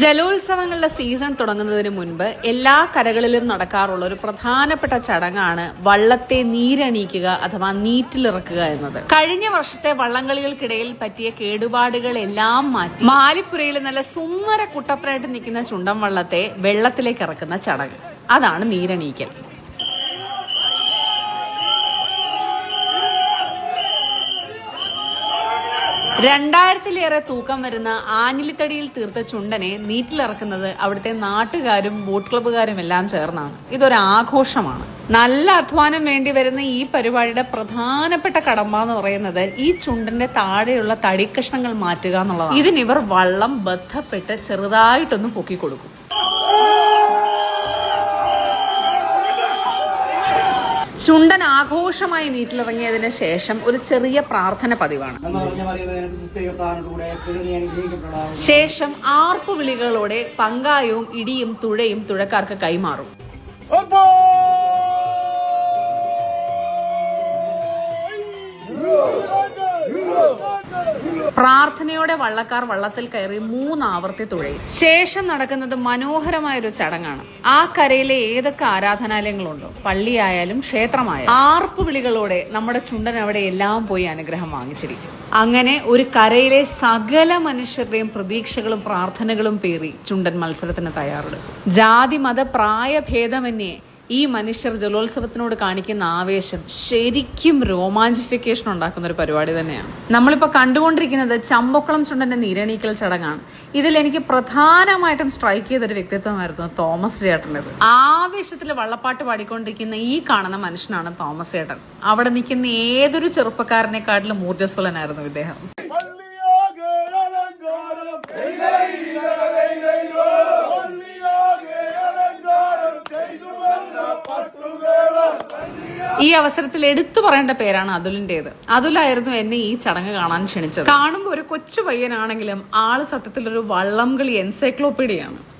ജലോത്സവങ്ങളുടെ season തുടങ്ങുന്നതിന് മുൻപ് എല്ലാ കരകളിലും നടക്കാറുള്ള ഒരു പ്രധാനപ്പെട്ട ചടങ്ങാണ് വള്ളത്തെ നീരണിയിക്കുക അഥവാ നീറ്റിലിറക്കുക എന്നത്. കഴിഞ്ഞ വർഷത്തെ വള്ളംകളികൾക്കിടയിൽ പറ്റിയ കേടുപാടുകൾ എല്ലാം മാറ്റി മാലിപ്പുരയിൽ നല്ല സുന്ദര കുട്ടപ്പനായിട്ട് നിൽക്കുന്ന ചുണ്ടൻ വള്ളത്തെ വെള്ളത്തിലേക്ക് ഇറക്കുന്ന ചടങ്ങ്. അതാണ് നീരണിയിക്കൽ. രണ്ടായിരത്തിലേറെ തൂക്കം വരുന്ന ആഞ്ഞിലിത്തടിയിൽ തീർത്ത ചുണ്ടനെ നീറ്റിലിറക്കുന്നത് അവിടുത്തെ നാട്ടുകാരും ബോട്ട് ക്ലബ്ബുകാരും എല്ലാം ചേർന്നാണ്. ഇതൊരു ആഘോഷമാണ്. നല്ല അധ്വാനം വേണ്ടി വരുന്ന ഈ പരിപാടിയുടെ പ്രധാനപ്പെട്ട കടമ്പ എന്ന് പറയുന്നത് ഈ ചുണ്ടന്റെ താഴെയുള്ള തടിക്കഷ്ണങ്ങൾ മാറ്റുക എന്നുള്ളതാണ്. ഇതിനിവർ വള്ളം ബന്ധപ്പെട്ട് ചെറുതായിട്ടൊന്ന് പൊക്കി ചുണ്ടൻ ആഘോഷമായി നീറ്റിലിറങ്ങിയതിന് ശേഷം ഒരു ചെറിയ പ്രാർത്ഥന പതിവാണ്. ശേഷം ആർപ്പു വിളികളോടെ പങ്കായവും ഇടിയും തുഴയും തുഴക്കാർക്ക് കൈമാറും. പ്രാർത്ഥനയോടെ വള്ളക്കാർ വള്ളത്തിൽ കയറി മൂന്നാവർത്തി തുഴയും. ശേഷം നടക്കുന്നത് മനോഹരമായ ഒരു ചടങ്ങാണ്. ആ കരയിലെ ഏതൊക്കെ ആരാധനാലയങ്ങളുണ്ടോ പള്ളിയായാലും ക്ഷേത്രമായാലും ആർപ്പു വിളികളോടെ നമ്മുടെ ചുണ്ടൻ അവിടെ എല്ലാം പോയി അനുഗ്രഹം വാങ്ങിച്ചിരിക്കും. അങ്ങനെ ഒരു കരയിലെ സകല മനുഷ്യരുടെയും പ്രതീക്ഷകളും പ്രാർത്ഥനകളും പേറി ചുണ്ടൻ മത്സരത്തിന് തയ്യാറെടുക്കും. ജാതി മത പ്രായ ഭേദമന്യേ ഈ മനുഷ്യർ ജലോത്സവത്തിനോട് കാണിക്കുന്ന ആവേശം ശരിക്കും രോമാഞ്ചിഫിക്കേഷൻ ഉണ്ടാക്കുന്ന ഒരു പരിപാടി തന്നെയാണ്. നമ്മളിപ്പോൾ കണ്ടുകൊണ്ടിരിക്കുന്നത് ചമ്പക്കുളം ചുണ്ടന്റെ നീരണീക്കൽ ചടങ്ങാണ്. ഇതിൽ എനിക്ക് പ്രധാനമായിട്ടും സ്ട്രൈക്ക് ചെയ്തൊരു വ്യക്തിത്വമായിരുന്നു തോമസ് ചേട്ടന്റെത്. ആവേശത്തിൽ വള്ളപ്പാട്ട് പാടിക്കൊണ്ടിരിക്കുന്ന ഈ കാണുന്ന മനുഷ്യനാണ് തോമസ് ചേട്ടൻ. അവിടെ നിൽക്കുന്ന ഏതൊരു ചെറുപ്പക്കാരനെക്കാട്ടിലും ഊർജസ്വലനായിരുന്നു ഇദ്ദേഹം. ഈ അവസരത്തിൽ എടുത്തു പറയേണ്ട പേരാണ് അതുലിന്റേത്. അതുലായിരുന്നു എന്നെ ഈ ചടങ്ങ് കാണാൻ ക്ഷണിച്ചത്. കാണുമ്പോൾ ഒരു കൊച്ചു പയ്യനാണെങ്കിലും ആൾ സത്യത്തിൽ ഒരു വള്ളംകളി എൻസൈക്ലോപ്പീഡിയാണ്